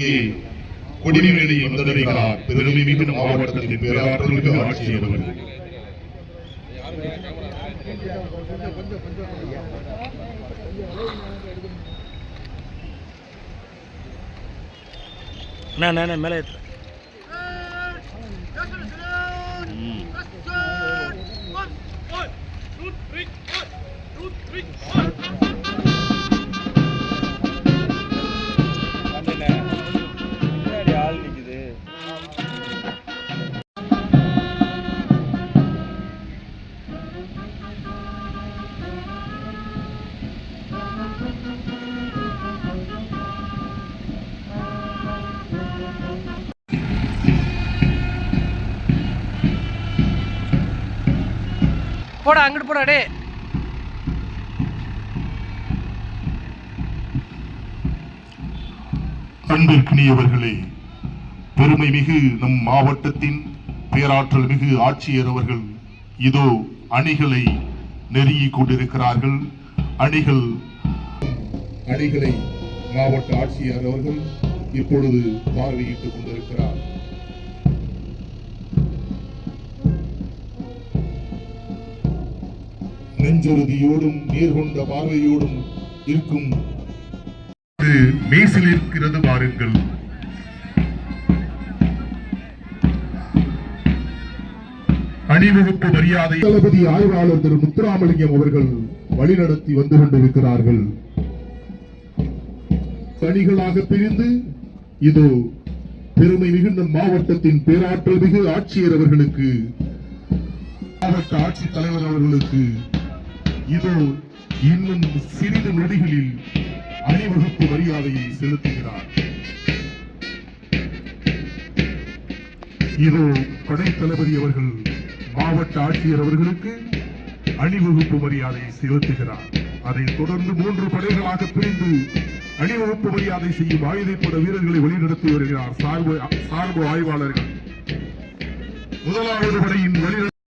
Yeah. கொடிவேலி வந்தடைகிறார் பெருமை மிகு மாவட்டத்தின் பேராற்றல் மிகு ஆட்சியர் மேலே போடா அங்கிட்டு போடா டே அன்பிற்கினியவர்களே பெருமை மிகு நம் மாவட்டத்தின் பேராற்றல் மிகு ஆட்சியர் அவர்கள் இதோ அணிகளை நெருங்கிக் கொண்டிருக்கிறார்கள். அணிகள் அணிகளை மாவட்ட ஆட்சியர் அவர்கள் இப்பொழுது பார்வையிட்டுக் கொண்டிருக்கிறார். நெஞ்சுறுதியோடும் நேர்கொண்ட பார்வையோடும் இருக்கும். மேசில் இருக்கிறது பாருங்கள். அணிவகுப்பு மரியாதை தளபதி ஆய்வாளர் திரு முத்துராமலிங்கம் அவர்கள் வழிநடத்தி வந்து கொண்டிருக்கிறார்கள். பணிகளாக பிரிந்து இது பெருமை மிகுந்த மாவட்டத்தின் பேராற்றல் மிகு ஆட்சியர் அவர்களுக்கு மாவட்ட ஆட்சித் தலைவர் அவர்களுக்கு இதோ இன்னும் சிறிது நொடிகளில் அணிவகுப்பு மரியாதையை செலுத்துகிறார். இதோ படைத்தளபதி அவர்கள் மாவட்ட ஆட்சியர் அவர்களுக்கு அணிவகுப்பு மரியாதையை செலுத்துகிறார். அதைத் தொடர்ந்து மூன்று படைகளாக பிரிந்து அணிவகுப்பு மரியாதை செய்யும் ஆயுதப்பட வீரர்களை வழிநடத்தி வருகிறார் சார்பு சார்பு ஆய்வாளர்கள். முதலாவது படையின் வழி